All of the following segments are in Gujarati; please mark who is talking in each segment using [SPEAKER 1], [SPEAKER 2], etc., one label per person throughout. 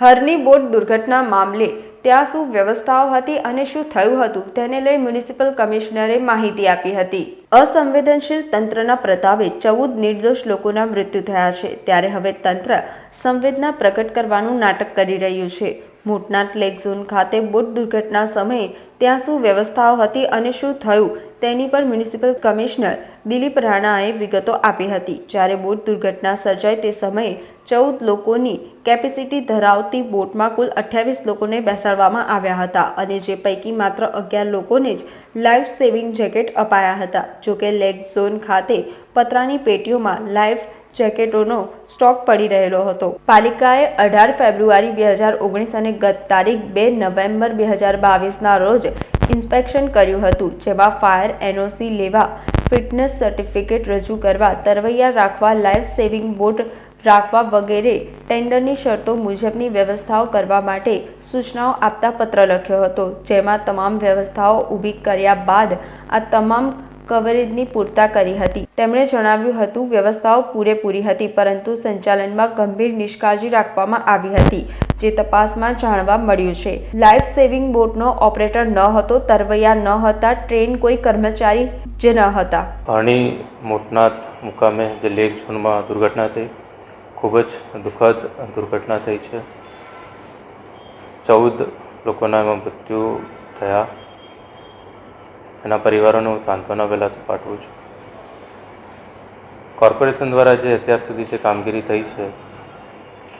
[SPEAKER 1] હરની બોટ દુર્ઘટના મામલે ત્યાં શું વ્યવસ્થાઓ હતી અને શું થયું હતું તેને લઈ મ્યુનિસિપલ કમિશનરે માહિતી આપી હતી. અસંવેદનશીલ તંત્રના પ્રતાપે ચૌદ નિર્દોષ લોકોના મૃત્યુ થયા છે. ત્યારે હવે તંત્ર સંવેદના પ્રગટ કરવાનું નાટક કરી રહ્યું છે. મોટનાથ લેક ઝોન ખાતે બોટ દુર્ઘટના સમયે ત્યાં શું વ્યવસ્થાઓ હતી અને શું થયું તેની પર મ્યુનિસિપલ કમિશનર દિલીપ રાણાએ વિગતો આપી હતી. જ્યારે બોટ દુર્ઘટના સર્જાઈ તે સમયે ચૌદ લોકોની કેપેસિટી ધરાવતી બોટમાં કુલ અઠ્યાવીસ લોકોને બેસાડવામાં આવ્યા હતા અને જે પૈકી માત્ર અગિયાર લોકોને જ લાઈફ સેવિંગ જેકેટ અપાયા હતા. જોકે લેક ઝોન ખાતે પતરાની પેટીઓમાં લાઈફ જેકેટોનો સ્ટોક પડી રહેલો હતો. પાલિકાએ અઢાર ફેબ્રુઆરી બે હજાર ઓગણીસ અને ગત તારીખ બે નવેમ્બર બે હજાર બાવીસના રોજ ઇન્સ્પેક્શન કર્યું હતું, જેમાં ફાયર એનઓસી લેવા ફિટનેસ સર્ટિફિકેટ રજૂ કરવા, તરવૈયા રાખવા, લાઈફ સેવિંગ બોટ રાખવા વગેરે ટેન્ડરની શરતો મુજબની વ્યવસ્થાઓ કરવા માટે સૂચનાઓ આપતા પત્ર લખ્યો હતો, જેમાં તમામ વ્યવસ્થાઓ ઊભી કર્યા બાદ આ તમામ કવરેજની પૂર્તા કરી હતી. તેમણે જણાવ્યું હતું, વ્યવસ્થાઓ પૂરેપૂરી હતી, પરંતુ સંચાલનમાં ગંભીર નિષ્કાળજી રાખવામાં આવી હતી, જે તપાસમાં જાણવા મળ્યું છે. લાઈફ સેવિંગ બોટનો ઓપરેટર ન હતો, તરવૈયા ન હતા, ટ્રેન કોઈ કર્મચારી જે ન હતા.
[SPEAKER 2] હરણી મોટનાથ મુકામે જે લેક ઝોનમાં દુર્ઘટના થઈ, ખૂબ જ દુઃખદ દુર્ઘટના થઈ છે. ચૌદ લોકોના એમાં મૃત્યુ થયા. એના પરિવારોને હું સાંત્વના પહેલાં તો પાઠવું છું. કોર્પોરેશન દ્વારા જે અત્યાર સુધી જે કામગીરી થઈ છે,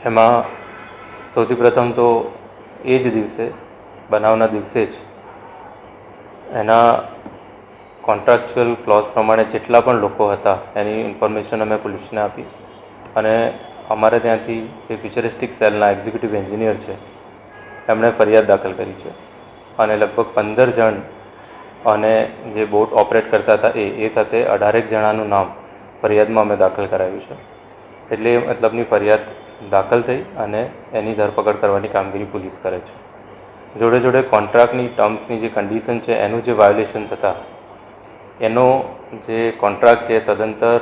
[SPEAKER 2] એમાં સૌથી પ્રથમ તો એ જ દિવસે, બનાવના દિવસે જ, એના કોન્ટ્રાક્ચ્યુઅલ ક્લોઝ પ્રમાણે જેટલા પણ લોકો હતા, એની ઇન્ફોર્મેશન અમે પોલીસને આપી. અને અમારે ત્યાંથી જે ફ્યુચરિસ્ટિક સેલના એક્ઝિક્યુટિવ એન્જિનિયર છે, એમણે ફરિયાદ દાખલ કરી છે. અને લગભગ પંદર જણ અને જે બોટ ઓપરેટ કરતા હતા એ એ સાથે અઢારેક જણાનું નામ ફરિયાદમાં અમે દાખલ કરાવ્યું છે. એટલે મતલબની ફરિયાદ દાખલ થઈ અને એની ધરપકડ કરવાની કામગીરી પોલીસ કરે છે. જોડે જોડે કોન્ટ્રાક્ટની ટર્મ્સની જે કન્ડિશન છે, એનું જે વાયોલેશન થતા, એનો જે કોન્ટ્રાક્ટ છે સદંતર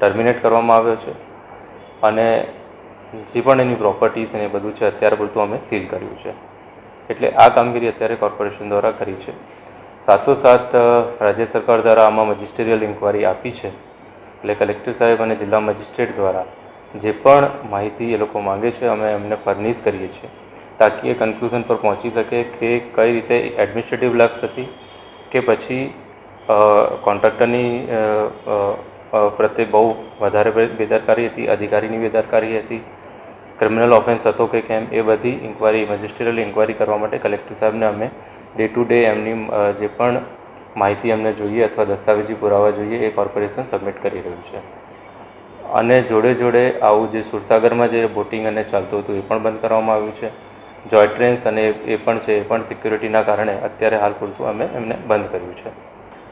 [SPEAKER 2] ટર્મિનેટ કરવામાં આવ્યો છે અને જે પણ એની પ્રોપર્ટીઝ અને બધું છે, અત્યારે પૂરતું અમે સીલ કર્યું છે. એટલે આ કામગીરી અત્યારે કોર્પોરેશન દ્વારા કરી છે. સાથોસાથ રાજ્ય સરકાર દ્વારા આમાં મજિસ્ટેરિયલ ઇન્કવાયરી આપી છે. એટલે કલેક્ટર સાહેબ અને જિલ્લા મજિસ્ટ્રેટ દ્વારા જે પણ માહિતી એ લોકો માંગે છે, અમે એમને ફર્નિશ કરીએ છીએ, તાકી એ કન્ક્લુઝન પર પહોંચી શકે કે કઈ રીતે એડમિનિસ્ટ્રેટિવ લેબ્સ હતી કે પછી કોન્ટ્રાક્ટરની પ્રત્યે બહુ વધારે બેદરકારી હતી, અધિકારીની બેદરકારી હતી ક્રિમિનલ ઓફેન્સ હતો કે કેમ, એ બધી ઇન્કવાયરી મજિસ્ટ્રિયલ ઇન્કવાયરી કરવા માટે કલેક્ટર સાહેબને અમે ડે ટુ ડે એમની જે પણ માહિતી એમને જોઈએ અથવા દસ્તાવેજી પુરાવા જોઈએ એ કોર્પોરેશન સબમિટ કરી રહ્યું છે. અને જોડે જોડે આવું જે સુરસાગરમાં જે બોટિંગ અને ચાલતું હતું એ પણ બંધ કરવામાં આવ્યું છે. જોય ટ્રેન્સ અને એ પણ છે, એ પણ સિક્યુરિટીના કારણે અત્યારે હાલ પૂરતું અમે એમને બંધ કર્યું છે.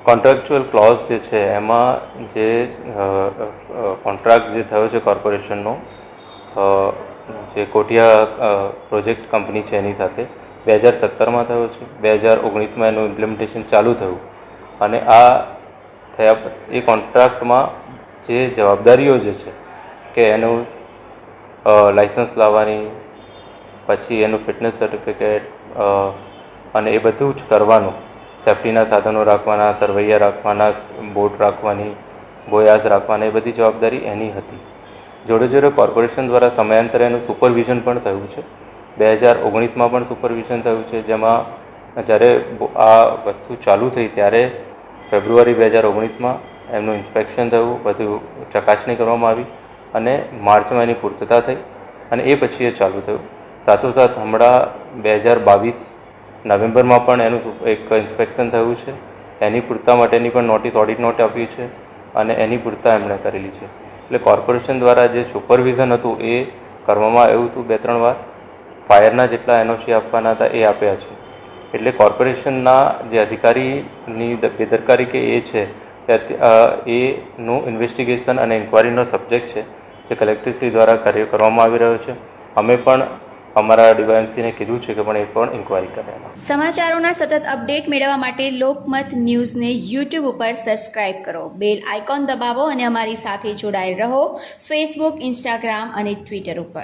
[SPEAKER 2] કોન્ટ્રાક્ચ્યુઅલ ક્લોઝ જે છે, એમાં જે કોન્ટ્રાક્ટ જે થયો છે કોર્પોરેશનનો જે કોટિયા પ્રોજેક્ટ કંપની છે એની સાથે બે હજાર સત્તરમાં થયો છે. બે હજાર ઓગણીસમાં એનું ઇમ્પ્લિમેન્ટેશન ચાલુ થયું. અને આ થયા એ કોન્ટ્રાક્ટમાં જે જવાબદારીઓ જે છે કે એનું લાઇસન્સ લાવવાની, પછી એનું ફિટનેસ સર્ટિફિકેટ અને એ બધું જ કરવાનું. સેફટીના સાધનો રાખવાના, તરવૈયા રાખવાના બોટ રાખવાની બોયાઝ રાખવાના, એ બધી જવાબદારી એની હતી. જોડે જોડે કોર્પોરેશન દ્વારા સમયાંતરે એનું સુપરવિઝન પણ થયું છે. બે હજાર ઓગણીસમાં પણ સુપરવિઝન થયું છે, જેમાં જ્યારે આ વસ્તુ ચાલુ થઈ ત્યારે ફેબ્રુઆરી બે હજાર ઓગણીસમાં એમનું ઇન્સ્પેક્શન થયું, બધું ચકાસણી કરવામાં આવી અને માર્ચમાં એની પૂર્તતા થઈ અને એ પછી એ ચાલુ થયું. સાથોસાથ હમણાં બે હજાર બાવીસ નવેમ્બરમાં પણ એનું એક ઇન્સ્પેક્શન થયું છે. એની પૂરતા માટેની પણ નોટિસ, ઓડિટ નોટ આપી છે અને એની પૂરતા એમણે કરેલી છે. એટલે કોર્પોરેશન દ્વારા જે સુપરવિઝન હતું એ કરવામાં આવ્યું હતું બે ત્રણ વાર. ફાયરના જેટલા એનઓસી આપવાના હતા એ આપ્યા છે. એટલે કોર્પોરેશનના જે અધિકારીની બેદરકારી કે એ છે એનું ઇન્વેસ્ટિગેશન અને ઇન્કવાયરીનો સબ્જેક્ટ છે, જે કલેક્ટરશ્રી દ્વારા કાર્ય કરવામાં આવી રહ્યો છે. અમે પણ અમારા ડીવાયએમસીને કીધું છે કે પણ એ પણ ઇન્કવાયરી કરે
[SPEAKER 3] સમાચારોના સતત અપડેટ મેળવવા માટે લોકમત ન્યૂઝને યુટ્યુબ ઉપર સબસ્ક્રાઇબ કરો. બેલ આઇકોન દબાવો અને અમારી સાથે જોડાયેલ રહો. ફેસબુક, ઇન્સ્ટાગ્રામ અને ટ્વિટર ઉપર.